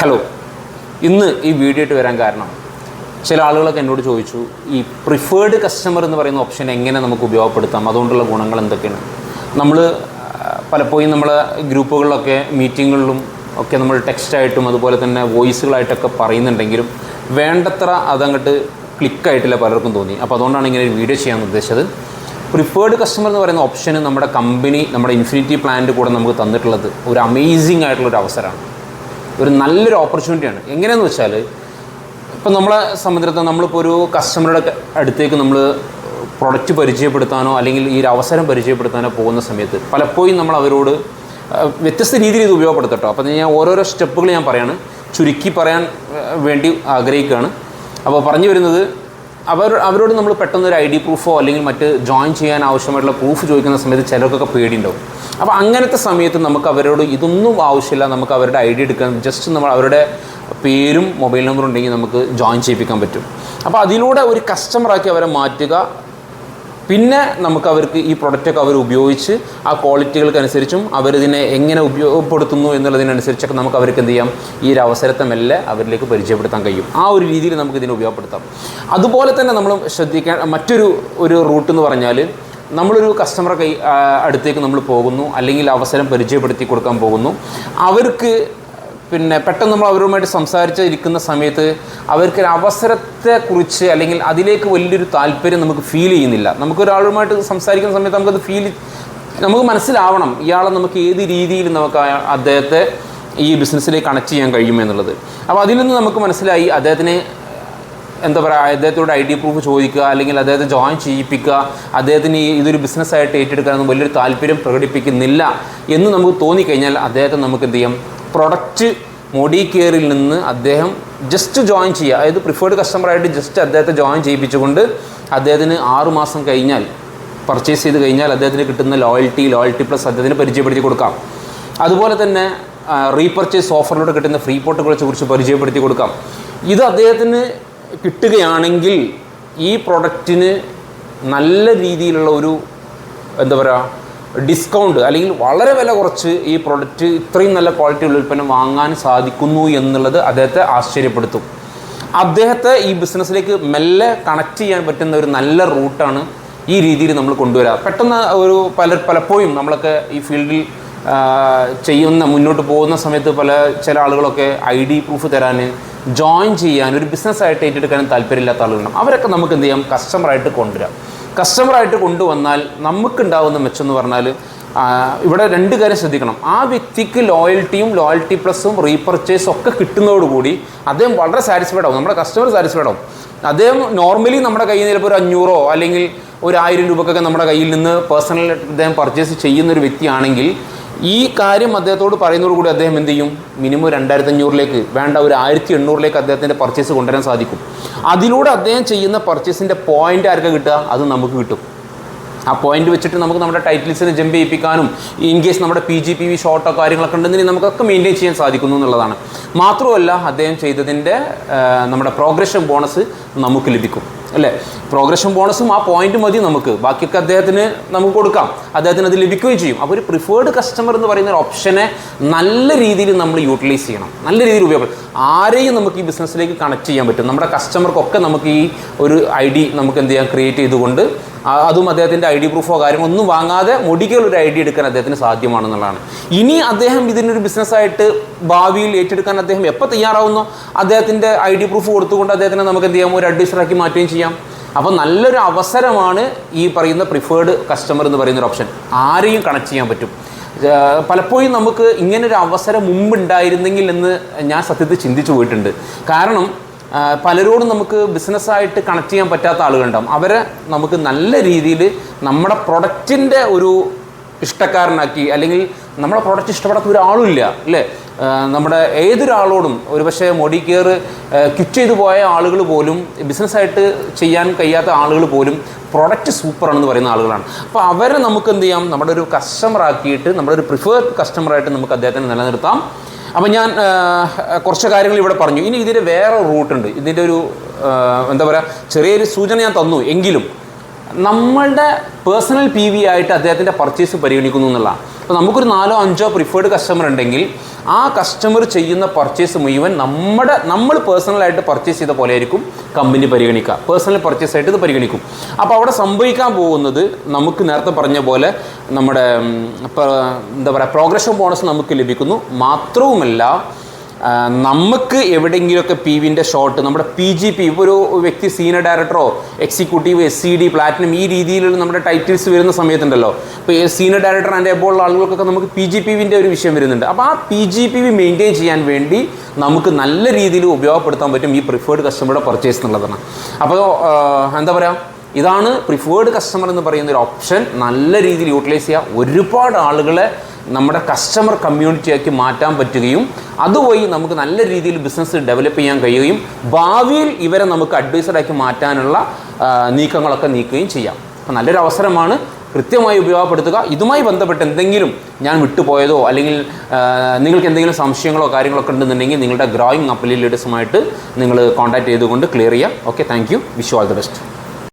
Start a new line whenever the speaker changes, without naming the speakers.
Hello ഇന്ന് ഈ video ആയിട്ട് വരാൻ കാരണം ചില ആളുകളൊക്കെ എന്നോട് ചോദിച്ചു ഈ പ്രിഫേർഡ് കസ്റ്റമർ എന്ന് പറയുന്ന ഓപ്ഷൻ എങ്ങനെ നമുക്ക് ഉപയോഗപ്പെടുത്താം? അതുകൊണ്ടുള്ള ഗുണങ്ങൾ എന്തൊക്കെയാണ്? നമ്മൾ പലപ്പോഴും നമ്മളെ ഗ്രൂപ്പുകളിലൊക്കെ മീറ്റിങ്ങുകളിലും ഒക്കെ നമ്മൾ ടെക്സ്റ്റായിട്ടും അതുപോലെ തന്നെ വോയിസുകളായിട്ടൊക്കെ പറയുന്നുണ്ടെങ്കിലും വേണ്ടത്ര അതങ്ങോട്ട് ക്ലിക്കായിട്ടില്ല പലർക്കും തോന്നി. അപ്പോൾ അതുകൊണ്ടാണ് ഇങ്ങനെ ഒരു വീഡിയോ ചെയ്യാൻ ഉദ്ദേശിച്ചത്. പ്രിഫേർഡ് കസ്റ്റമർ എന്ന് പറയുന്ന ഓപ്ഷന് നമ്മുടെ കമ്പനി നമ്മുടെ ഇൻഫിനിറ്റി പ്ലാന്റ് കൂടെ നമുക്ക് തന്നിട്ടുള്ളത് ഒരു അമേസിംഗ് ആയിട്ടുള്ളൊരു അവസരമാണ്. ഒരു നല്ലൊരു ഓപ്പർച്യൂണിറ്റിയാണ് എങ്ങനെയെന്ന് വെച്ചാൽ ഇപ്പം നമ്മളെ സംബന്ധിച്ചിടത്തോളം നമ്മളിപ്പോൾ ഒരു കസ്റ്റമറുടെ അടുത്തേക്ക് നമ്മൾ പ്രൊഡക്റ്റ് പരിചയപ്പെടുത്താനോ അല്ലെങ്കിൽ ഈ ഒരു അവസരം പരിചയപ്പെടുത്താനോ പോകുന്ന സമയത്ത് പലപ്പോഴും നമ്മൾ അവരോട് വ്യത്യസ്ത രീതിയിൽ ഇത് ഉപയോഗപ്പെടുത്തട്ടോ അപ്പോൾ ഞാൻ ഓരോരോ സ്റ്റെപ്പുകൾ ഞാൻ പറയാണ്. ചുരുക്കി പറയാൻ വേണ്ടി ആഗ്രഹിക്കുകയാണ്. അപ്പോൾ പറഞ്ഞു വരുന്നത് അവർ അവരോട് നമ്മൾ പെട്ടെന്ന് ഒരു ഐ ഡി പ്രൂഫോ അല്ലെങ്കിൽ മറ്റ് ജോയിൻ ചെയ്യാൻ ആവശ്യമായിട്ടുള്ള പ്രൂഫ് ചോദിക്കുന്ന സമയത്ത് ചിലർക്കൊക്കെ പേടിയുണ്ടാവും. അപ്പോൾ അങ്ങനത്തെ സമയത്ത് നമുക്ക് അവരോട് ഇതൊന്നും ആവശ്യമില്ല നമുക്ക് അവരുടെ ഐ ഡി എടുക്കാൻ ജസ്റ്റ് നമ്മൾ അവരുടെ പേരും മൊബൈൽ നമ്പറും ഉണ്ടെങ്കിൽ നമുക്ക് ജോയിൻ ചെയ്യിപ്പിക്കാൻ പറ്റും. അപ്പോൾ അതിലൂടെ ഒരു കസ്റ്റമറാക്കി അവരെ മാറ്റുക പിന്നെ നമുക്ക് അവർക്ക് ഈ പ്രൊഡക്റ്റൊക്കെ അവർ ഉപയോഗിച്ച് ആ ക്വാളിറ്റികൾക്കനുസരിച്ചും അവരിതിനെ എങ്ങനെ ഉപയോഗപ്പെടുത്തുന്നു എന്നുള്ളതിനനുസരിച്ചൊക്കെ നമുക്ക് അവർക്ക് എന്ത് ചെയ്യാം? ഈ ഒരു അവസരത്തെ മെല്ലെ അവരിലേക്ക് പരിചയപ്പെടുത്താൻ കഴിയും. ആ ഒരു രീതിയിൽ നമുക്ക് ഇതിനെ ഉപയോഗപ്പെടുത്താം. അതുപോലെ തന്നെ നമ്മൾ ശ്രദ്ധിക്കാൻ മറ്റൊരു ഒരു റൂട്ട് എന്ന് പറഞ്ഞാൽ നമ്മളൊരു കസ്റ്റമറെ കൈ അടുത്തേക്ക് നമ്മൾ പോകുന്നു അല്ലെങ്കിൽ അവസരം പരിചയപ്പെടുത്തി കൊടുക്കാൻ പോകുന്നു. അവർക്ക് പിന്നെ പെട്ടെന്ന് നമ്മൾ അവരുമായിട്ട് സംസാരിച്ച് ഇരിക്കുന്ന സമയത്ത് അവർക്ക് ഒരു അവസരത്തെക്കുറിച്ച് അല്ലെങ്കിൽ അതിലേക്ക് വലിയൊരു താല്പര്യം നമുക്ക് ഫീൽ ചെയ്യുന്നില്ല. നമുക്ക് ഒരാളുമായിട്ട് സംസാരിക്കുന്ന സമയത്ത് നമുക്കത് ഫീൽ നമുക്ക് മനസ്സിലാവണം ഇയാളെ നമുക്ക് ഏത് രീതിയിൽ നമുക്ക് അദ്ദേഹത്തെ ഈ ബിസിനസ്സിലേക്ക് കണക്ട് ചെയ്യാൻ കഴിയുമെന്നുള്ളത് അപ്പോൾ അതിൽ നിന്ന് നമുക്ക് മനസ്സിലായി അദ്ദേഹത്തിന് എന്താ പറയുക അദ്ദേഹത്തോട് ഐ ഡി പ്രൂഫ് ചോദിക്കുക അല്ലെങ്കിൽ അദ്ദേഹത്തെ ജോയിൻ ചെയ്യിപ്പിക്കുക അദ്ദേഹത്തിന് ഇതൊരു ബിസിനസ്സായിട്ട് ഏറ്റെടുക്കാനൊന്നും വലിയൊരു താല്പര്യം പ്രകടിപ്പിക്കുന്നില്ല എന്ന് നമുക്ക് തോന്നിക്കഴിഞ്ഞാൽ അദ്ദേഹത്തെ നമുക്ക് എന്ത് ചെയ്യാം പ്രൊഡക്റ്റ് മോഡി കെയറിൽ നിന്ന് അദ്ദേഹം ജസ്റ്റ് ജോയിൻ ചെയ്യുക. അതായത് പ്രിഫേർഡ് കസ്റ്റമറായിട്ട് ജസ്റ്റ് അദ്ദേഹത്തെ ജോയിൻ ചെയ്യിപ്പിച്ചുകൊണ്ട് അദ്ദേഹത്തിന് ആറുമാസം കഴിഞ്ഞാൽ പർച്ചേസ് ചെയ്ത് കഴിഞ്ഞാൽ അദ്ദേഹത്തിന് കിട്ടുന്ന ലോയൽറ്റി ലോയൽറ്റി പ്ലസ് അദ്ദേഹത്തിന് പരിചയപ്പെടുത്തി കൊടുക്കാം. അതുപോലെ തന്നെ റീപർച്ചേസ് ഓഫറിലൂടെ കിട്ടുന്ന ഫ്രീ പോട്ടുകളെ കുറിച്ച് പരിചയപ്പെടുത്തി കൊടുക്കാം. ഇത് അദ്ദേഹത്തിന് കിട്ടുകയാണെങ്കിൽ ഈ പ്രൊഡക്റ്റിന് നല്ല രീതിയിലുള്ള ഒരു എന്താ പറയുക ഡിസ്കൗണ്ട് അല്ലെങ്കിൽ വളരെ വില കുറച്ച് ഈ പ്രോഡക്റ്റ് ഇത്രയും നല്ല ക്വാളിറ്റി ഉള്ള ഉൽപ്പന്നം വാങ്ങാൻ സാധിക്കുന്നു എന്നുള്ളത് അദ്ദേഹത്തെ ആശ്ചര്യപ്പെടുത്തും. അദ്ദേഹത്തെ ഈ ബിസിനസ്സിലേക്ക് മെല്ലെ കണക്ട് ചെയ്യാൻ പറ്റുന്ന ഒരു നല്ല റൂട്ടാണ് ഈ രീതിയിൽ നമ്മൾ കൊണ്ടുവരാ. പെട്ടെന്ന് ഒരു പല പലപ്പോഴും നമ്മളൊക്കെ ഈ ഫീൽഡിൽ ചെയ്യുന്ന മുന്നോട്ട് പോകുന്ന സമയത്ത് പല ചില ആളുകളൊക്കെ ഐ ഡി പ്രൂഫ് തരാൻ ജോയിൻ ചെയ്യാൻ ഒരു ബിസിനസ്സായിട്ട് ഏറ്റെടുക്കാനും താല്പര്യമില്ലാത്ത ആളുകളുണ്ടാവും അവരൊക്കെ നമുക്ക് എന്ത് ചെയ്യാം? കസ്റ്റമറായിട്ട് കൊണ്ടുവരാം. കസ്റ്റമറായിട്ട് കൊണ്ടുവന്നാൽ നമുക്കുണ്ടാവുന്ന മെച്ചം എന്ന് പറഞ്ഞാൽ ഇവിടെ രണ്ട് കാര്യം ശ്രദ്ധിക്കണം. ആ വ്യക്തിക്ക് ലോയൽറ്റിയും ലോയൽറ്റി പ്ലസും റീപർച്ചേസും ഒക്കെ കിട്ടുന്നതോടുകൂടി അദ്ദേഹം വളരെ സാറ്റിസ്ഫൈഡ് ആവും. നമ്മുടെ കസ്റ്റമർ സാറ്റിസ്ഫൈഡ് ആവും. അദ്ദേഹം നോർമലി നമ്മുടെ കയ്യിൽ നിന്ന് ഒരു അഞ്ഞൂറോ അല്ലെങ്കിൽ ഒരു ആയിരം രൂപക്കൊക്കെ നമ്മുടെ കയ്യിൽ നിന്ന് പേഴ്സണൽ അദ്ദേഹം പർച്ചേസ് ചെയ്യുന്ന ഒരു വ്യക്തിയാണെങ്കിൽ ഈ കാര്യം അദ്ദേഹത്തോട് പറയുന്നതോടുകൂടി അദ്ദേഹം എന്ത് ചെയ്യും? മിനിമം രണ്ടായിരത്തി അഞ്ഞൂറിലേക്ക് വേണ്ട ഒരു ആയിരത്തി എണ്ണൂറിലേക്ക് അദ്ദേഹത്തിന്റെ പർച്ചേസ് കൊണ്ടുവരാൻ സാധിക്കും. അതിലൂടെ അദ്ദേഹം ചെയ്യുന്ന പർച്ചേസിന്റെ പോയിന്റ് ആർക്കാ കിട്ടുക? അത് നമുക്ക് കിട്ടും. ആ പോയിന്റ് വെച്ചിട്ട് നമുക്ക് നമ്മുടെ ടൈറ്റിൽസിനെ ജമ്പ് ചെയ്യിപ്പിക്കാനും ഇൻ കേസ് നമ്മുടെ പി ജി പി വി ഷോർട്ടോ കാര്യങ്ങളൊക്കെ ഉണ്ടെങ്കിൽ നമുക്കൊക്കെ മെയിന്റെയിൻ ചെയ്യാൻ സാധിക്കുന്നു എന്നുള്ളതാണ്. മാത്രമല്ല അദ്ദേഹം ചെയ്തതിന്റെ നമ്മുടെ പ്രോഗ്രഷൻ ബോണസ് നമുക്ക് ലഭിക്കും. അല്ലേ? പ്രോഗ്രഷൻ ബോണസും ആ പോയിന്റ് മതി നമുക്ക്. ബാക്കിയൊക്കെ അദ്ദേഹത്തിന് നമുക്ക് കൊടുക്കാം. അദ്ദേഹത്തിന് അത് ലഭിക്കുകയും ചെയ്യും. അപ്പോൾ ഒരു പ്രിഫേർഡ് കസ്റ്റമർ എന്ന് പറയുന്ന ഒരു ഓപ്ഷനെ നല്ല രീതിയിൽ നമ്മൾ യൂട്ടിലൈസ് ചെയ്യണം. നല്ല രീതിയിൽ ഉപയോഗപ്പെടും ആരെയും നമുക്ക് ഈ ബിസിനസ്സിലേക്ക് കണക്ട് ചെയ്യാൻ പറ്റും. നമ്മുടെ കസ്റ്റമർക്കൊക്കെ നമുക്ക് ഈ ഒരു ഐ ഡി നമുക്ക് എന്ത് ചെയ്യാം? ക്രിയേറ്റ് ചെയ്തുകൊണ്ട് അതും അദ്ദേഹത്തിന്റെ ഐ ഡി പ്രൂഫോ കാര്യമോ ഒന്നും വാങ്ങാതെ മുടികൾ ഒരു ഐ ഡി എടുക്കാൻ അദ്ദേഹത്തിന് സാധ്യമാണെന്നുള്ളതാണ്. ഇനി അദ്ദേഹം ഇതിനൊരു ബിസിനസ്സായിട്ട് ഭാവിയിൽ ഏറ്റെടുക്കാൻ അദ്ദേഹം എപ്പോൾ തയ്യാറാവുന്നോ അദ്ദേഹത്തിന്റെ ഐ ഡി പ്രൂഫ് കൊടുത്തുകൊണ്ട് അദ്ദേഹത്തിനെ നമുക്ക് എന്ത് ചെയ്യാം? ഒരു അഡ്വൈസറാക്കി മാറ്റുകയും ചെയ്യാം. അപ്പോൾ നല്ലൊരു അവസരമാണ് ഈ പറയുന്ന പ്രിഫേർഡ് കസ്റ്റമർ എന്ന് പറയുന്ന ഒരു ഓപ്ഷൻ ആരെയും കണക്ട് ചെയ്യാൻ പറ്റും. പലപ്പോഴും നമുക്ക് ഇങ്ങനൊരു അവസരം മുമ്പ് ഉണ്ടായിരുന്നെങ്കിൽ എന്ന് ഞാൻ സത്യത്തിൽ ചിന്തിച്ചു പോയിട്ടുണ്ട്. കാരണം പലരോടും നമുക്ക് ബിസിനസ്സായിട്ട് കണക്ട് ചെയ്യാൻ പറ്റാത്ത ആളുകളുണ്ടാവും. അവരെ നമുക്ക് നല്ല രീതിയിൽ നമ്മുടെ പ്രൊഡക്റ്റിന്റെ ഒരു ഇഷ്ടക്കാരനാക്കി അല്ലെങ്കിൽ നമ്മുടെ പ്രൊഡക്റ്റ് ഇഷ്ടപ്പെടാത്ത ഒരാളുമില്ല അല്ലേ? നമ്മുടെ ഏതൊരാളോടും ഒരുപക്ഷെ മോഡി കെയർ ക്വിറ്റ് ചെയ്തു പോയ ആളുകൾ പോലും ബിസിനസ്സായിട്ട് ചെയ്യാൻ കഴിയാത്ത ആളുകൾ പോലും പ്രൊഡക്റ്റ് സൂപ്പറാണെന്ന് പറയുന്ന ആളുകളാണ്. അപ്പോൾ അവരെ നമുക്ക് എന്ത് ചെയ്യാം? നമ്മുടെ ഒരു കസ്റ്റമർ ആക്കിയിട്ട് നമ്മുടെ ഒരു പ്രിഫേർഡ് കസ്റ്റമറായിട്ട് നമുക്ക് അദ്ദേഹത്തിന് നിലനിർത്താം. അപ്പോൾ ഞാൻ കുറച്ച് കാര്യങ്ങൾ ഇവിടെ പറഞ്ഞു. ഇനി ഇതിന്റെ വേറെ റൂട്ടുണ്ട് ഇതിന്റെ ഒരു എന്താ പറയുക ചെറിയൊരു സൂചന ഞാൻ തന്നു. എങ്കിലും നമ്മളുടെ പേഴ്സണൽ പി വി ആയിട്ട് അദ്ദേഹത്തിന്റെ പർച്ചേസ് പരിഗണിക്കുന്നു എന്നുള്ളതാണ്. അപ്പോൾ നമുക്കൊരു നാലോ അഞ്ചോ പ്രിഫേർഡ് കസ്റ്റമർ ഉണ്ടെങ്കിൽ ആ കസ്റ്റമർ ചെയ്യുന്ന പർച്ചേസ് മുഴുവൻ നമ്മുടെ നമ്മൾ പേഴ്സണലായിട്ട് പർച്ചേസ് ചെയ്ത പോലെ ആയിരിക്കും കമ്പനി പരിഗണിക്കുക. പേഴ്സണൽ പർച്ചേസ് ആയിട്ട് ഇത് പരിഗണിക്കും. അപ്പോൾ അവിടെ സംഭവിക്കാൻ പോകുന്നത് നമുക്ക് നേരത്തെ പറഞ്ഞ പോലെ നമ്മുടെ എന്താ പറയുക പ്രോഗ്രഷൻ ബോണസ് നമുക്ക് ലഭിക്കുന്നു. മാത്രവുമല്ല നമുക്ക് എവിടെയെങ്കിലുമൊക്കെ പി വിന്റെ ഷോട്ട് നമ്മുടെ പി ജി പി ഇപ്പോൾ ഒരു വ്യക്തി senior ഡയറക്ടറോ executive S C D platinum ഈ രീതിയിലുള്ള നമ്മുടെ ടൈറ്റിൽസ് വരുന്ന സമയത്തുണ്ടല്ലോ. ഇപ്പോൾ സീനിയർ ഡയറക്ടർ ആൻഡ് എബോളുള്ള ആളുകൾക്കൊക്കെ നമുക്ക് പി ജി പി വിന്റെ ഒരു വിഷയം വരുന്നുണ്ട്. അപ്പോൾ ആ P G P V maintain ചെയ്യാൻ വേണ്ടി നമുക്ക് നല്ല രീതിയിൽ ഉപയോഗപ്പെടുത്താൻ പറ്റും ഈ പ്രിഫേർഡ് കസ്റ്റമറുടെ പർച്ചേസ് എന്നുള്ളതാണ്. അപ്പോൾ എന്താ പറയുക ഇതാണ് പ്രിഫേർഡ് കസ്റ്റമർ എന്ന് പറയുന്ന ഒരു ഓപ്ഷൻ നല്ല രീതിയിൽ യൂട്ടിലൈസ് ചെയ്യുക ഒരുപാട് ആളുകളെ നമ്മുടെ കസ്റ്റമർ കമ്മ്യൂണിറ്റിയാക്കി മാറ്റാൻ പറ്റുകയും അതുവഴി നമുക്ക് നല്ല രീതിയിൽ ബിസിനസ് ഡെവലപ്പ് ചെയ്യാൻ കഴിയുകയും ഭാവിയിൽ ഇവരെ നമുക്ക് അഡ്വൈസറാക്കി മാറ്റാനുള്ള നീക്കങ്ങളൊക്കെ നീക്കുകയും ചെയ്യാം. അപ്പം നല്ലൊരു അവസരമാണ്. കൃത്യമായി ഉപയോഗപ്പെടുത്തുക. ഇതുമായി ബന്ധപ്പെട്ട് എന്തെങ്കിലും ഞാൻ വിട്ടുപോയതോ അല്ലെങ്കിൽ നിങ്ങൾക്ക് എന്തെങ്കിലും സംശയങ്ങളോ കാര്യങ്ങളൊക്കെ ഉണ്ടെന്നുണ്ടെങ്കിൽ നിങ്ങളുടെ ഗ്രോയിങ് അപ്പലി ലീഡേഴ്സുമായിട്ട് നിങ്ങൾ കോൺടാക്ട് ചെയ്തുകൊണ്ട് ക്ലിയർ ചെയ്യാം. Okay thank you wish all the best